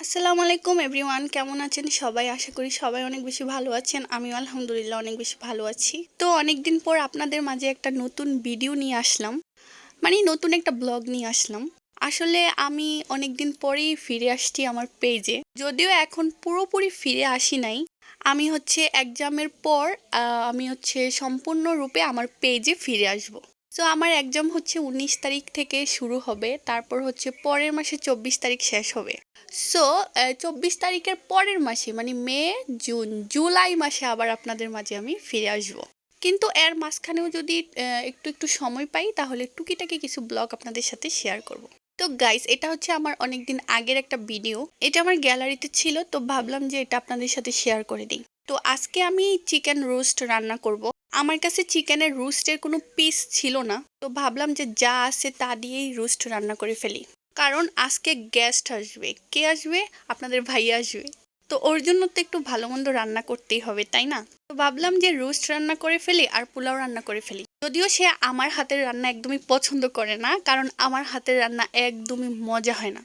আসসালামু আলাইকুম এভরিওয়ান, কেমন আছেন সবাই? আশা করি সবাই অনেক বেশি ভালো আছেন। আমিও আলহামদুলিল্লাহ অনেক বেশি ভালো আছি। তো অনেক দিন পর আপনাদের মাঝে একটা নতুন ভিডিও নিয়ে আসলাম। মানে নতুন একটা ব্লগ নিয়ে আসলাম। আসলে আমি অনেক দিন পরেই ফিরে আসছি আমার পেজে যদিও এখন পুরোপুরি ফিরে আসি নাই। আমি হচ্ছে এক্সামের পর আমি হচ্ছে সম্পূর্ণরূপে আমার পেজে ফিরে আসব। তো আমার এক্সাম হচ্ছে উনিশ তারিখ থেকে শুরু হবে, তারপর হচ্ছে পরের মাসে চব্বিশ তারিখ শেষ হবে। সো চব্বিশ তারিখের পরের মাসে মানে মে, জুন, জুলাই মাসে আবার আপনাদের মাঝে আমি ফিরে আসব। কিন্তু এর মাঝখানেও যদি একটু একটু সময় পাই, তাহলে টুকিটাকি কিছু ব্লগ আপনাদের সাথে শেয়ার করব। তো গাইস এটা হচ্ছে আমার অনেক দিন আগের একটা ভিডিও এটা আমার গ্যালারিতে ছিল, তো ভাবলাম যে এটা আপনাদের সাথে শেয়ার করে দিই। তো আজকে আমি চিকেন রোস্ট রান্না করব। আমার কাছে চিকেনের রোস্টের কোনো পিস ছিল না, তো ভাবলাম যে যা আছে তা দিয়েই রোস্ট রান্না করে ফেলি। কারণ আজকে গেস্ট আসবে। কে আসবে? আপনাদের ভাই আসবে। তো ওর জন্য তো একটু ভালো মন্দ রান্না করতেই হবে, তাই না? তো ভাবলাম যে রোস্ট রান্না করে ফেলি আর পোলাও রান্না করে ফেলি। যদিও সে আমার হাতের রান্না একদমই পছন্দ করে না, কারণ আমার হাতের রান্না একদমই মজা হয় না।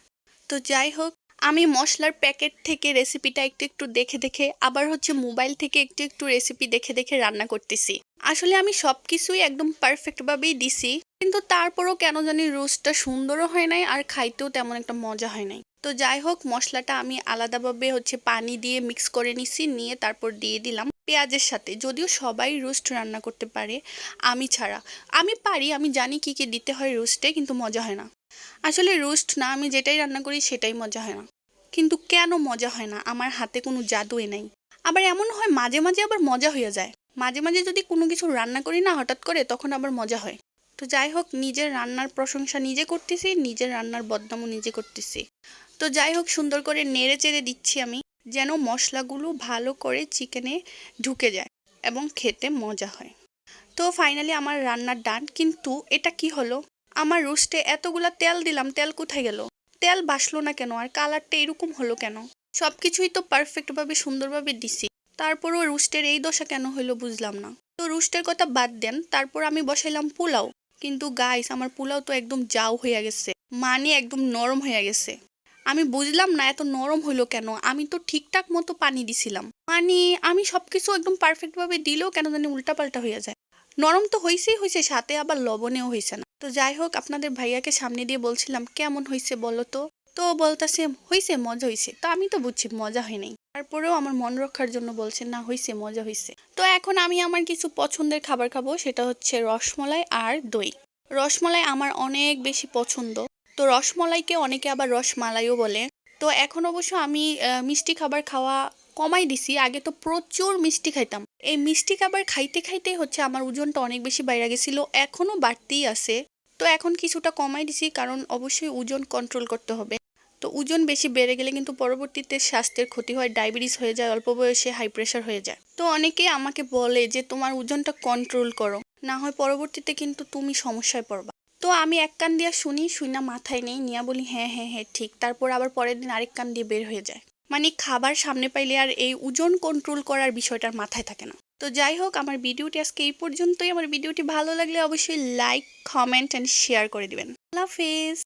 তো যাই হোক আমি মশলার প্যাকেট থেকে রেসিপিটা একটু একটু দেখে দেখে, আবার হচ্ছে মোবাইল থেকে একটু একটু রেসিপি দেখে দেখে রান্না করতেছি। আসলে আমি সব কিছুই একদম পারফেক্টভাবেই দিছি, কিন্তু তারপরও কেন জানি রোস্টটা সুন্দরও হয় নাই আর খাইতেও তেমন একটা মজা হয় নাই। তো যাই হোক, মশলাটা আমি আলাদাভাবে হচ্ছে পানি দিয়ে মিক্স করে নিছি, নিয়ে তারপর দিয়ে দিলাম পেঁয়াজের সাথে। যদিও সবাই রোস্ট রান্না করতে পারে, আমি ছাড়া। আমি পারি, আমি জানি কি কি দিতে হয় রোস্টে কিন্তু মজা হয় না। আসলে রোস্ট না আমি যেটাই রান্না করি, সেটাই মজা হয় না। কিন্তু কেন মজা হয় না? আমার হাতে কোনো জাদুই নাই। আবার এমন হয় মাঝে মাঝে আবার মজা হয়ে যায়। মাঝে মাঝে যদি কোনো কিছু রান্না করি না হঠাৎ করে, তখন আবার মজা হয়। তো যাই হোক, নিজের রান্নার প্রশংসা নিজে করতেছি, নিজের রান্নার বদনামও নিজে করতেছি। তো যাই হোক, সুন্দর করে নেড়ে চেড়ে দিচ্ছি আমি, যেন মশলাগুলো ভালো করে চিকেনে ঢুকে যায় এবং খেতে মজা হয়। তো ফাইনালি আমার রান্নার ডান, কিন্তু এটা কি হলো? আমার রোস্টে এতগুলা তেল দিলাম, তেল কোথায় গেল? তেল বাসলো না কেন? আর কালারটা এরকম হলো কেন? সব কিছুই তো পারফেক্টভাবে সুন্দরভাবে দিছি। তারপরও রুস্টের এই দশা কেন হলো বুঝলাম না। তো রুস্টের কথা বাদ দেন, তারপর আমি বসাইলাম পোলাও। কিন্তু গাইস আমার পোলাও তো একদম যাও হয়ে গেছে। মানে একদম নরম হয়ে গেছে। আমি বুঝলাম না এত নরম হইল কেন? আমি তো ঠিকঠাক মতো পানি দিছিলাম। মানে আমি সবকিছু একদম পারফেক্টভাবে দিলেও কেন জানি উল্টাপাল্টা হয়ে যায়। নরম তো হয়েছেই হয়েছে সাথে আবার লবণেও হয়েছে না। তো যাই হোক, আপনাদের ভাইয়াকে সামনে দিয়ে বলছিলাম, কেমন হয়েছে বলো তো? তো বলতেছে হয়েছে মজা হয়েছে তো আমি তো বুঝছি, মজা হয় নাই। তারপরেও আমার মন রক্ষার জন্য বলছে, না হয়েছে মজা হয়েছে তো এখন আমি আমার কিছু পছন্দের খাবার খাব, সেটা হচ্ছে রসমলাই আর দই। রসমলাই আমার অনেক বেশি পছন্দ। তো রসমলাইকে অনেকে আবার রসমালাইও বলে। তো এখন অবশ্য আমি মিষ্টি খাবার খাওয়া কমাই দিছি, আগে তো প্রচুর মিষ্টি খাইতাম। এই মিষ্টি খাবার খাইতে খাইতে হচ্ছে আমার ওজনটা অনেক বেশি বাইরে গেছিল এখনও বাড়তেই আছে। তো এখন কিছুটা কমাই দিছি, কারণ অবশ্যই ওজন কন্ট্রোল করতে হবে। তো ওজন বেশি বেড়ে গেলে কিন্তু পরবর্তীতে স্বাস্থ্যের ক্ষতি হয় ডায়াবেটিস হয়ে যায়, অল্প বয়সে হাই প্রেশার হয়ে যায়। তো অনেকে আমাকে বলে যে, তোমার ওজনটা কন্ট্রোল করো, না হয় পরবর্তীতে কিন্তু তুমি সমস্যায় পড়বা। তো আমি এক কান দিয়া শুনি শুনা মাথায় নেই, নিয়া বলি হ্যাঁ হ্যাঁ হ্যাঁ ঠিক। তারপর আবার পরের দিন আরেক কান দিয়ে বের হয়ে যায়। মানে খাবার সামনে পাইলে আর এই ওজন কন্ট্রোল করার বিষয়টার মাথায় থাকে না। তো যাই হোক, আমার ভিডিওটি আজকে এই পর্যন্তই। আমার ভিডিওটি ভালো লাগলে অবশ্যই লাইক কমেন্ট অ্যান্ড শেয়ার করে দিবেন। আল্লাহ হাফেজ।